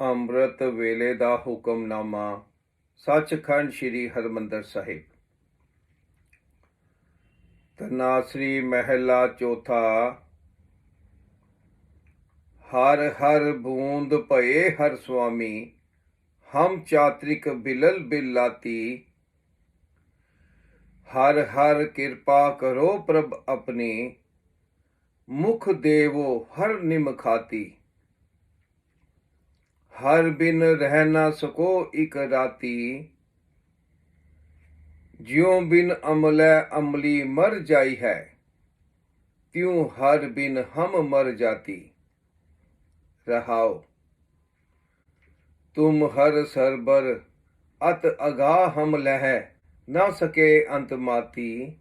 ਅੰਮ੍ਰਿਤ ਵੇਲੇ ਦਾ ਹੁਕਮਨਾਮਾ, ਸੱਚਖੰਡ ਸ੍ਰੀ ਹਰਮੰਦਰ ਸਾਹਿਬ। ਤਨਾਸਰੀ ਮਹਿਲਾ ਚੌਥਾ, ਹਰ ਹਰ ਬੂੰਦ ਭਏ ਹਰ ਸੁਆਮੀ, ਹਮ ਚਾਤ੍ਰਿਕ ਬਿਲਲ ਬਿਲਾਤੀ ਹਰ ਹਰ ਕਿਰਪਾ ਕਰੋ ਪ੍ਰਭ ਆਪਣੀ, ਮੁਖ ਦੇਵੋ ਹਰ ਨਿਮਖਾਤੀ ਹਰ ਬਿਨ ਰਹਿ ਨਾ ਸਕੋ ਇਕ ਰਾਤੀ। ਜਿਉ ਬਿਨ ਅਮਲੈ ਅਮਲੀ ਮਰ ਜਾਈ ਹੈ, ਤਿਉ ਹਰ ਬਿਨ ਹਮ ਮਰ ਜਾਤੀ। ਰਹਾਓ, ਤੁਮ ਹਰ ਸਰਬਰ ਅਤ ਅਗਾ ਹਮ ਲਹਿ, ਨਾ ਸਕੇ ਅੰਤ ਮਾਤੀ।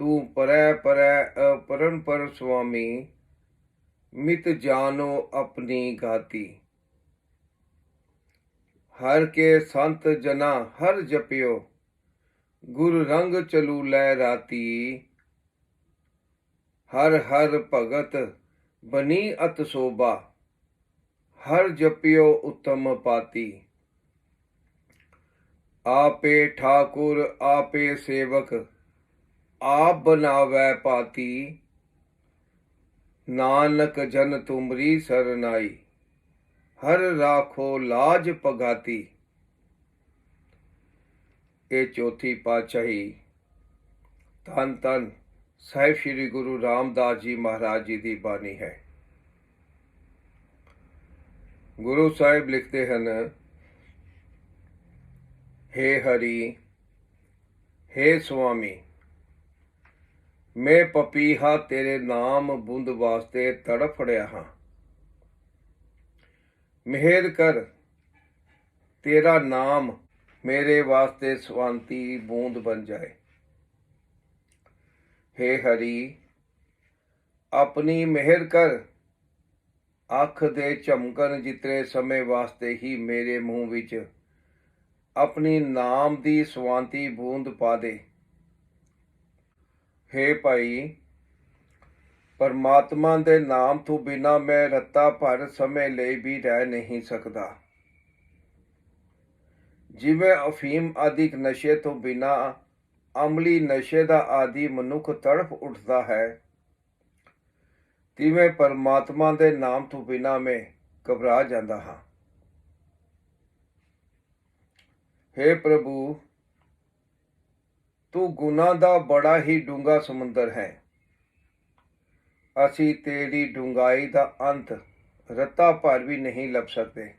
ਤੂੰ ਪਰੈ ਪਰੈ ਅਪਰਨ ਪਰ ਸੁਆਮੀ, ਮਿਤ ਜਾਨੋ ਆਪਣੀ ਗਾਤੀ। ਹਰ ਕੇ ਸੰਤ ਜਨਾ ਹਰ ਜਪਿਓ, ਗੁਰ ਰੰਗ ਚਲੂ ਲੈ ਰਾਤੀ। ਹਰ ਹਰ ਭਗਤ ਬਨੀ ਅਤ ਸੋਭਾ, ਹਰ ਜਪਿਓ ਉਤਮ ਪਾਤੀ। ਆਪੇ ਠਾਕੁਰ, ਆਪੇ ਸੇਵਕ, ਆਪ ਬਨਾਵੈ ਪਾਤੀ। ਨਾਨਕ ਜਨ ਤੁਮਰੀ ਸਰਨਾਈ। ਹਰ ਰਾਖੋ ਲਾਜ ਪਗਾਤੀ ਇਹ ਚੌਥੀ ਪਾਤਸ਼ਾਹੀ ਧੰਨ ਧੰਨ ਸਾਹਿਬ ਸ੍ਰੀ ਗੁਰੂ ਰਾਮਦਾਸ ਜੀ ਮਹਾਰਾਜ ਜੀ ਦੀ ਬਾਣੀ ਹੈ। ਗੁਰੂ ਸਾਹਿਬ ਲਿਖਦੇ ਹਨ हे ਹਰੀ हे ਸੁਆਮੀ, ਮੈਂ ਪਪੀਹਾ ਤੇਰੇ ਨਾਮ ਬੁੰਦ ਵਾਸਤੇ ਤੜਫੜਿਆ ਹਾਂ। ਮਿਹਰ ਕਰ। ਤੇਰਾ ਨਾਮ ਮੇਰੇ ਵਾਸਤੇ ਸਵਾਂਤੀ ਬੂੰਦ ਬਣ ਜਾਏ। हे ਹਰੀ, ਆਪਣੀ ਮਿਹਰ ਕਰ। ਅੱਖ ਦੇ ਝਮਕਣ ਜਿਤਨੇ ਸਮੇਂ ਵਾਸਤੇ ਹੀ ਮੇਰੇ ਮੂੰਹ ਵਿੱਚ ਆਪਣੀ ਨਾਮ ਦੀ ਸਵਾਂਤੀ ਬੂੰਦ ਪਾ ਦੇ। हे ਭਾਈ ਪਰਮਾਤਮਾ ਦੇ ਨਾਮ ਤੋਂ ਬਿਨਾ ਮੈਂ ਰੱਤਾ ਭਰ ਸਮੇਂ ਲਈ ਵੀ ਰਹਿ ਨਹੀਂ ਸਕਦਾ। ਜਿਵੇਂ ਅਫੀਮ ਆਦਿਕ ਨਸ਼ੇ ਤੋਂ ਬਿਨਾ ਅਮਲੀ ਨਸ਼ੇ ਦਾ ਆਦੀ ਮਨੁੱਖ ਤੜਫ ਉੱਠਦਾ ਹੈ, ਤਿਵੇਂ ਪਰਮਾਤਮਾ ਦੇ ਨਾਮ ਤੋਂ ਬਿਨਾ ਮੈਂ ਘਬਰਾ ਜਾਂਦਾ ਹਾਂ। हे ਪ੍ਰਭੂ, ਤੂੰ ਗੁਨਾਹ ਦਾ ਬੜਾ ਹੀ ਡੂੰਘਾ ਸਮੁੰਦਰ ਹੈ। ਅਸੀਂ ਤੇਰੀ ਡੂੰਘਾਈ ਦਾ ਅੰਤ ਰੱਤਾ ਭਰ ਵੀ ਨਹੀਂ ਲੱਭ ਸਕਦੇ।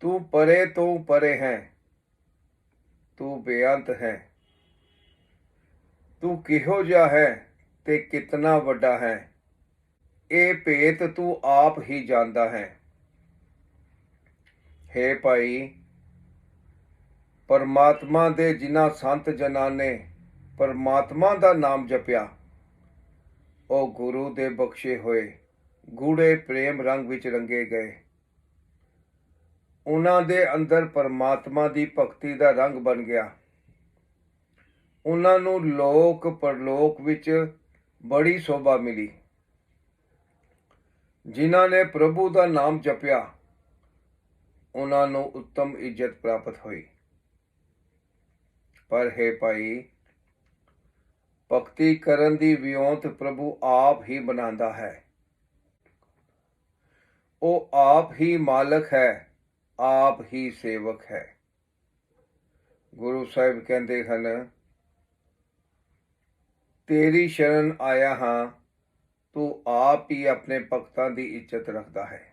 ਤੂੰ ਪਰੇ ਤੋਂ ਪਰੇ ਹੈ। ਤੂੰ ਬੇਅੰਤ ਹੈ। ਤੂੰ ਕਿਹੋ ਜਿਹਾ ਹੈ ਤੇ ਕਿਤਨਾ ਵੱਡਾ ਹੈ। ਇਹ ਭੇਤ ਤੂੰ ਆਪ ਹੀ ਜਾਣਦਾ ਹੈ। हे ਭਾਈ, ਪਰਮਾਤਮਾ ਦੇ ਜਿਨ੍ਹਾਂ ਸੰਤ ਜਨਾਂ ਨੇ ਪਰਮਾਤਮਾ ਦਾ ਨਾਮ ਜਪਿਆ ਉਹ ਗੁਰੂ ਦੇ ਬਖਸ਼ੇ ਹੋਏ। ਗੂੜੇ ਪ੍ਰੇਮ ਰੰਗ ਵਿੱਚ ਰੰਗੇ ਗਏ। ਉਹਨਾਂ ਦੇ ਅੰਦਰ ਪਰਮਾਤਮਾ ਦੀ ਭਗਤੀ ਦਾ ਰੰਗ ਬਣ ਗਿਆ। ਉਹਨਾਂ ਨੂੰ ਲੋਕ ਪਰਲੋਕ ਵਿੱਚ ਬੜੀ ਸ਼ੋਭਾ ਮਿਲੀ। ਜਿਨ੍ਹਾਂ ਨੇ ਪ੍ਰਭੂ ਦਾ ਨਾਮ ਜਪਿਆ, ਉਹਨਾਂ ਨੂੰ ਉੱਤਮ ਇੱਜ਼ਤ ਪ੍ਰਾਪਤ ਹੋਈ। ਪਰ ਹੈ ਭਾਈ ਭਗਤੀ ਕਰਨ ਦੀ ਵਿਉਂਤ ਪ੍ਰਭੂ ਆਪ ਹੀ ਬਣਾਉਂਦਾ ਹੈ। ਉਹ ਆਪ ਹੀ ਮਾਲਕ ਹੈ, ਆਪ ਹੀ ਸੇਵਕ ਹੈ। ਗੁਰੂ ਸਾਹਿਬ ਕਹਿੰਦੇ ਹਨ, ਤੇਰੀ ਸ਼ਰਨ ਆਇਆ ਹਾਂ, ਤੂੰ ਆਪ ਹੀ ਆਪਣੇ ਭਗਤਾਂ ਦੀ ਇੱਜ਼ਤ ਰੱਖਦਾ ਹੈ।